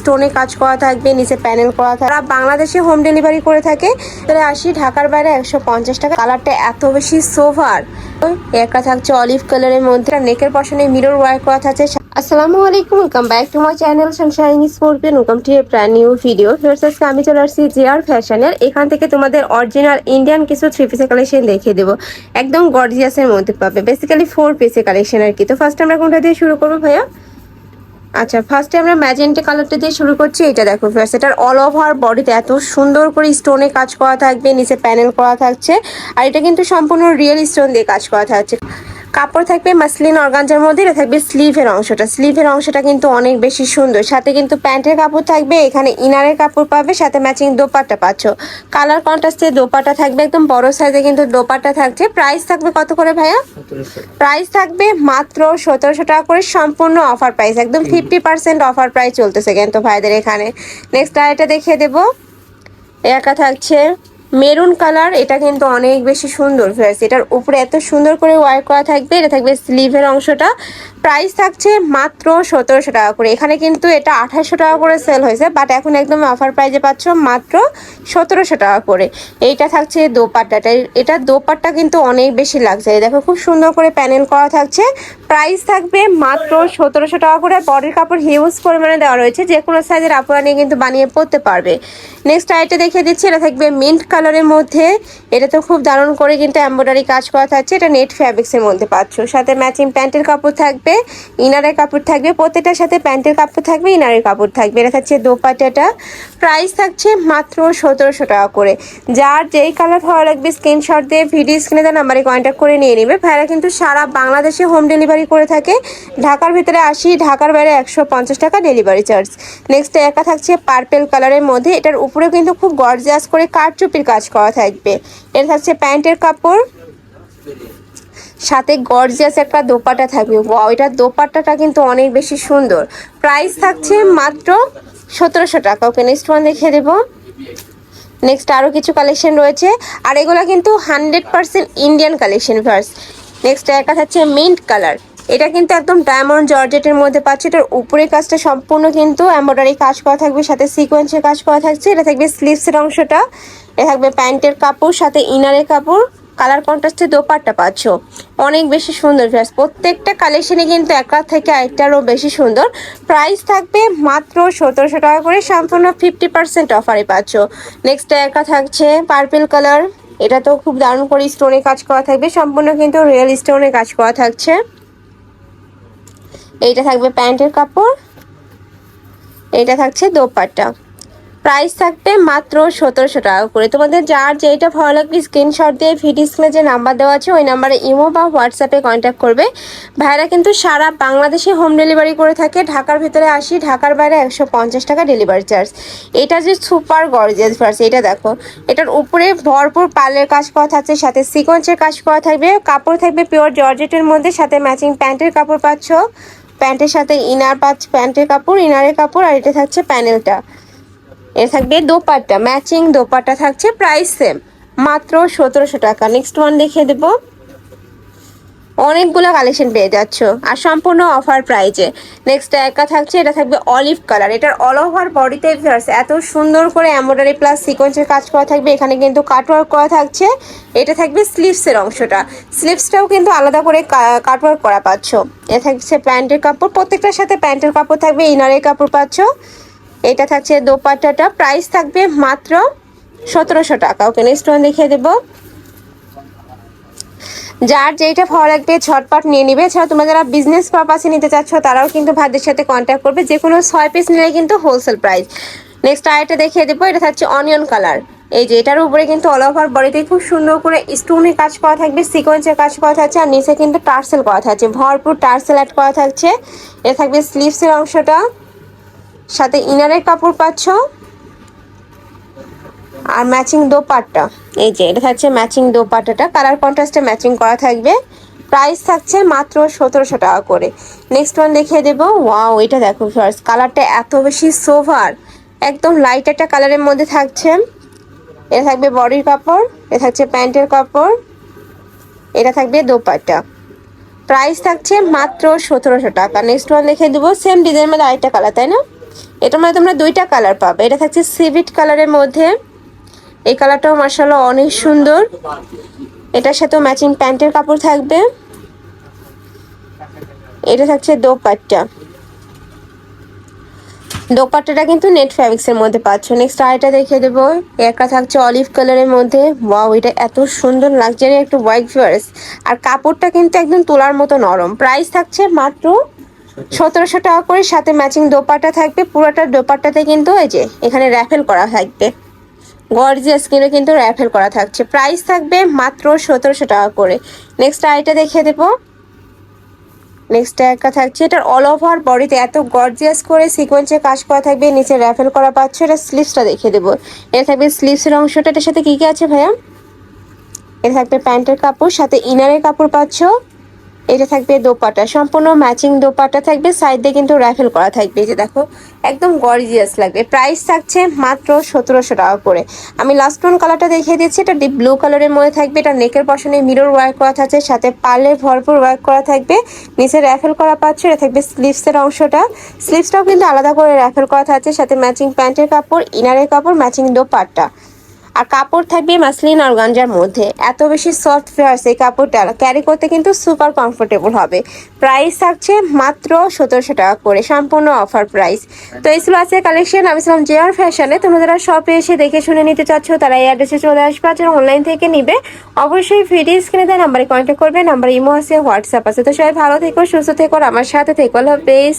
স্টোনে কাজ করা থাকবে, নিচে প্যানেল করা থাকবে। তারা বাংলাদেশে হোম ডেলিভারি করে থাকে তাহলে আসি ঢাকার বাইরে একশো পঞ্চাশ টাকা। কালারটা এত বেশি সোভার একটা থাকছে অলিভ কালারের মধ্যে। নেকের পশনে মিরর ওয়ার্ক করা থাকছে। আসসালামু আলাইকুম welcome back to my channel Sunshine স্পোর্টবেন welcome to a brand new video ফিরস আজকে আমি চলে আসছি জিআর ফ্যাশনের এখান থেকে তোমাদের অরিজিনাল ইন্ডিয়ান কিছু থ্রি পিসের কালেকশন দেখিয়ে দেবো। একদম গর্জিয়াসের মধ্যে পাবে। বেসিক্যালি ফোর পিসের কালেকশন আর কি। তো ফার্স্ট আমরা কোনটা দিয়ে শুরু করব ভাইয়া? আচ্ছা ফার্স্টে আমরা ম্যাজেন্টা কালারটা দিয়ে শুরু করছি এটা দেখো ফার্স্ট এটার অল ওভার বডিতে এত সুন্দর করে স্টোনে কাজ করা থাকবে, নিচে প্যানেল করা থাকছে, আর এটা কিন্তু সম্পূর্ণ রিয়েল স্টোন দিয়ে কাজ করা থাকছে। কাপড় থাকবে মাসলিন অর্গানজার মধ্যে এটা থাকবে স্লিভের অংশটা। স্লিভের অংশটা কিন্তু অনেক বেশি সুন্দর। সাথে কিন্তু প্যান্টের কাপড় থাকবে এখানে ইনারের কাপড় পাবে সাথে ম্যাচিং দোপাট্টা পাচ্ছ। কালার কন্ট্রাস্টে দোপাট্টা থাকবে একদম বড় সাইজে কিন্তু দোপাট্টা থাকছে। প্রাইস থাকবে কত করে ভাইয়া? প্রাইস থাকবে মাত্র সতেরোশো টাকা করে সম্পূর্ণ অফার প্রাইস একদম ফিফটি পার্সেন্ট অফার প্রাইস চলতেছে কিন্তু ভাইদের এখানে। নেক্সট আর এটা দেখিয়ে দেবো। একা থাকছে। মেরুন কালার, এটা কিন্তু অনেক বেশি সুন্দর ফ্রেস এটার উপরে এত সুন্দর করে ওয়ার্ক করা থাকবে, এটা থাকবে স্লিভের অংশটা। প্রাইস থাকছে মাত্র সতেরোশো টাকা করে। এখানে কিন্তু এটা আঠাশশো টাকা করে সেল হয়েছে বাট এখন একদম অফার প্রাইজে পাচ্ছ মাত্র সতেরোশো টাকা করে। এইটা থাকছে দোপাট্টাটা। এটা দোপাট্টা কিন্তু অনেক বেশি লাগছে দেখো, খুব সুন্দর করে প্যানেল করা থাকছে। প্রাইস থাকবে মাত্র সতেরোশো টাকা করে। বডির কাপড় হিউজ পরিমাণে দেওয়া রয়েছে। যে কোনো সাইজের আপুরা নিয়ে কিন্তু বানিয়ে পরতে পারবে। নেক্সট আইটা দেখিয়ে দিচ্ছি, এটা থাকবে মিন্ট কালারের মধ্যে, এটা তো খুব দারুণ করে কিন্তু এম্ব্রয়ডারি কাজ করা থাকছে। এটা নেট ফ্যাব্রিক্সের মধ্যে পাচ্ছ। সাথে ম্যাচিং প্যান্টের কাপড় থাকবে ইনারের কাপড় থাকবে, প্রত্যেকটার সাথে প্যান্টের কাপড় থাকবে ইনারের কাপড় থাকবে। এটা থাকছে দোপাট্টাটা। প্রাইস থাকছে মাত্র সতেরোশো টাকা করে। যার যেই কালার ভালো লাগবে স্ক্রিনশট দিয়ে ভিডিও স্ক্রিনে দেওয়া নাম্বারে কন্ট্যাক্ট করে নিয়ে নেবে। ভাইরা কিন্তু সারা বাংলাদেশে হোম ডেলিভারি করে থাকে। ঢাকার ভিতরে আসি, ঢাকার বাইরে একশো পঞ্চাশ টাকা ডেলিভারি চার্জ নেক্সট একা থাকছে পার্পেল কালারের মধ্যে। এটার উপরেও কিন্তু খুব গর্জিয়াস করে কাঠ কারচুপির কাজ করা থাকবে। এটা থাকছে প্যান্টের কাপড়। সাথে গর্জিয়াস একটা দোপাটা থাকবে। ওয়াও এটার দোপাট্টাটা কিন্তু অনেক বেশি সুন্দর। প্রাইস থাকছে মাত্র সতেরোশো টাকা। ওকে নেক্সট ওয়ান দেখিয়ে দেবো। নেক্সট আরও কিছু কালেকশন রয়েছে। আর এগুলো কিন্তু হান্ড্রেড পার্সেন্ট ইন্ডিয়ান কালেকশন ভার্স নেক্সট একটা থাকছে মিন্ট কালার এটা কিন্তু একদম ডায়মন্ড জর্জেটের মধ্যে পাচ্ছে। এটার উপরে কাজটা সম্পূর্ণ কিন্তু এম্ব্রয়ডারি কাজ করা থাকবে, সাথে সিকোয়েন্সের কাজ করা থাকছে। এটা থাকবে স্লিভসের অংশটা, এটা থাকবে প্যান্টের কাপড়, সাথে ইনারের কাপড়। কালার কন্ট্রাস্টে দোপাট্টা পাচ্ছ। অনেক বেশি সুন্দর ড্রেস প্রত্যেকটা কালেকশনে কিন্তু একটা থেকে আরেকটারও বেশি সুন্দর। প্রাইস থাকবে মাত্র সতেরোশো টাকা করে, সম্পূর্ণ ফিফটি পার্সেন্ট অফারে পাচ্ছ। নেক্সট একা থাকছে পার্পেল কালার এটা তো খুব দারুণ করে স্টোনে কাজ করা থাকবে। সম্পূর্ণ কিন্তু রিয়েল স্টোনে কাজ করা থাকছে। এইটা থাকবে প্যান্টের কাপড় এইটা থাকছে দোপাট্টা। প্রাইস থাকবে মাত্র সতেরোশো টাকা করে। তোমাদের যার যেটা ভালো লাগবে স্ক্রিনশট দিয়ে ভিডিও স্ক্রিনে যে নাম্বার দেওয়া আছে, ওই নাম্বারে ইমো বা হোয়াটসঅ্যাপে কন্ট্যাক্ট করবে। ভাইরা কিন্তু সারা বাংলাদেশে হোম ডেলিভারি করে থাকে। ঢাকার ভিতরে আসি, ঢাকার বাইরে একশো পঞ্চাশ টাকা ডেলিভারি চার্জ এটা যে সুপার গর্জিয়াস ফার্স এটা দেখো। এটার উপরে ভরপুর পালের কাজ করা থাকছে, সাথে সিকোয়েন্সের কাজ করা থাকবে। কাপড় থাকবে পিওর জর্জেটের মধ্যে, সাথে ম্যাচিং প্যান্টের কাপড় পাচ্ছ। প্যান্টের সাথে ইনার পাচ্ছ প্যান্টের কাপড় ইনারের কাপড়, আর এটা থাকছে প্যানেলটা এ থাকবে দোপাট্টা। ম্যাচিং দোপাট্টা থাকছে প্রাইস সেম মাত্র সতেরোশো টাকা। নেক্সট ওয়ান দেখিয়ে দেবো। অনেকগুলো কালেকশন পেয়ে যাচ্ছ। আর সম্পূর্ণ অফার প্রাইজে নেক্সট একা থাকছে, এটা থাকবে অলিভ কালার এটার অল ওভার বডিতে এত সুন্দর করে এমব্রয়ডারি প্লাস সিকোয়েন্সের কাজ করা থাকবে। এখানে কিন্তু কাটওয়ার্ক করা থাকছে। এটা থাকবে স্লিভসের অংশটা। স্লিভসটাও কিন্তু আলাদা করে কাটওয়ার্ক করা পাচ্ছ। এ থাকছে প্যান্টের কাপড়। প্রত্যেকটার সাথে প্যান্টের কাপড় থাকবে ইনারের কাপড় পাচ্ছ। এটা থাকছে দোপাট্টাটা। প্রাইস থাকবে মাত্র সতেরোশো টাকা। ওকে নেক্সট ওয়ান দেখিয়ে দেবো। যার যেটা ভালো লাগবে ঝটপট নিয়ে নিবে। এছাড়া তোমরা যারা বিজনেস পারপাসে নিতে চাচ্ছ, তারাও কিন্তু ভাইদের সাথে কন্ট্যাক্ট করবে। যে কোনো ছয় পিস নিলে কিন্তু হোলসেল প্রাইস নেক্সট আরেকটা দেখিয়ে দেবো। এটা থাকছে অনিয়ন কালার এই যে, এটার উপরে কিন্তু অল ওভার বডিতে খুব সুন্দর করে স্টোনের কাজ করা থাকবে সিকোয়েন্সের কাজ করা থাকছে, আর নিচে কিন্তু টার্সেল করা থাকছে। ভরপুর টার্সেল অ্যাড করা থাকছে। এটা থাকবে স্লিভসের অংশটা। সাথে ইনারের কাপড় পাচ্ছ। আর ম্যাচিং দোপাট্টা। এই যে, এটা থাকছে ম্যাচিং দোপাট্টাটা। কালার কন্ট্রাস্টে ম্যাচিং করা থাকবে। প্রাইস থাকছে মাত্র সতেরোশো টাকা করে। নেক্সট ওয়ান দেখিয়ে দেবো। ওয়াও এটা দেখো ফার্স্ট কালারটা এত বেশি সোভার একদম লাইট একটা কালারের মধ্যে থাকছে। এটা থাকবে বডির কাপড়, এটা থাকছে প্যান্টের কাপড়, এটা থাকবে দোপাট্টা। প্রাইস থাকছে মাত্র সতেরোশো টাকা। নেক্সট ওয়ান লিখে দেবো। সেম ডিজাইনের মধ্যে আরেকটা কালার তাই না? এটার মধ্যে তোমরা দুইটা কালার পাবে। এটা থাকছে সিভিট কালারের মধ্যে। এই কালারটাও মার্শাল্লাহ অনেক সুন্দর। এটার সাথেও ম্যাচিং প্যান্টের কাপড় থাকবে। এটা থাকছে দোপাট্টা। দোপাট্টাটা কিন্তু নেট ফ্যাব্রিক্সের মধ্যে পাচ্ছ। নেক্সট আরেকটা দেখিয়ে দেবো। একটা থাকছে অলিভ কালারের মধ্যে। ওয়াও এটা এত সুন্দর লাক্সারি একটা হোয়াইট ফিয়ার্স আর কাপড়টা কিন্তু একদম তোলার মতো নরম। প্রাইস থাকছে মাত্র সতেরোশো টাকা করে সাথে ম্যাচিং দোপাট্টা থাকবে। পুরোটা দোপাট্টাতে কিন্তু এই যে এখানে র্যাফেল করা থাকবে। গর্জিয়াস কিনে কিন্তু র্যাফেল করা থাকছে। প্রাইস থাকবে মাত্র সতেরোশো টাকা করে। নেক্সট আইটা দেখিয়ে দেবো। নেক্সট একটা থাকছে। এটার অল ওভার বডিতে এত গর্জিয়াস করে সিকোয়েন্সে কাজ করা থাকবে, নিচে র্যাফেল করা পাচ্ছ। এটা স্লিভসটা দেখিয়ে দেবো। এটা থাকবে স্লিভসের অংশটা। এটার সাথে কী কী আছে ভাইয়া? এটা থাকবে প্যান্টের কাপড়, সাথে ইনারের কাপড় পাচ্ছ। এটা থাকবে দোপাটা। সম্পূর্ণ ম্যাচিং দোপাটা থাকবে সাইড কিন্তু র্যাফেল করা থাকবে। যে দেখো, একদম গর্জিয়াস লাগবে। প্রাইস থাকছে মাত্র সতেরোশো টাকা করে। আমি লাস্ট ওয়ান কালারটা দেখিয়ে দিচ্ছি। এটা ডিপ ব্লু কালারের মধ্যে থাকবে। এটা নেকের পশনে মিরর ওয়ার্ক করা থাকছে, সাথে পার্লের ভরপুর ওয়ার্ক করা থাকবে। নিচে র্যাফেল করা পাচ্ছে, এটা থাকবে স্লিভসের অংশটা। স্লিভসটাও কিন্তু আলাদা করে র্যাফেল করা থাকছে, সাথে ম্যাচিং প্যান্টের কাপড় ইনারের কাপড় ম্যাচিং দোপাট্টা। আর কাপড় থাকবে মাসলিন অর্গানজার মধ্যে। এত বেশি সফট ফেয়ার্স এই কাপড়টা ক্যারি করতে কিন্তু সুপার কমফোর্টেবল হবে। প্রাইস থাকছে মাত্র সতেরোশো টাকা করে, সম্পূর্ণ অফার প্রাইস তো এই ছিল আছে কালেকশন আমি ছিলাম জে আর ফ্যাশনে তোমরা যারা শপে এসে দেখে শুনে নিতে চাচ্ছ, তারা এই অ্যাড্রেসে চলে আসবে আর যারা অনলাইন থেকে নিবে, অবশ্যই ভিডিও স্ক্রিনে দেয় নাম্বারে কন্ট্যাক্ট করবে নাম্বার ইমো আছে হোয়াটসঅ্যাপ আছে। তো সবাই ভালো থেকো, সুস্থ থেকো, আর আমার সাথে থেকো। হলো বেশ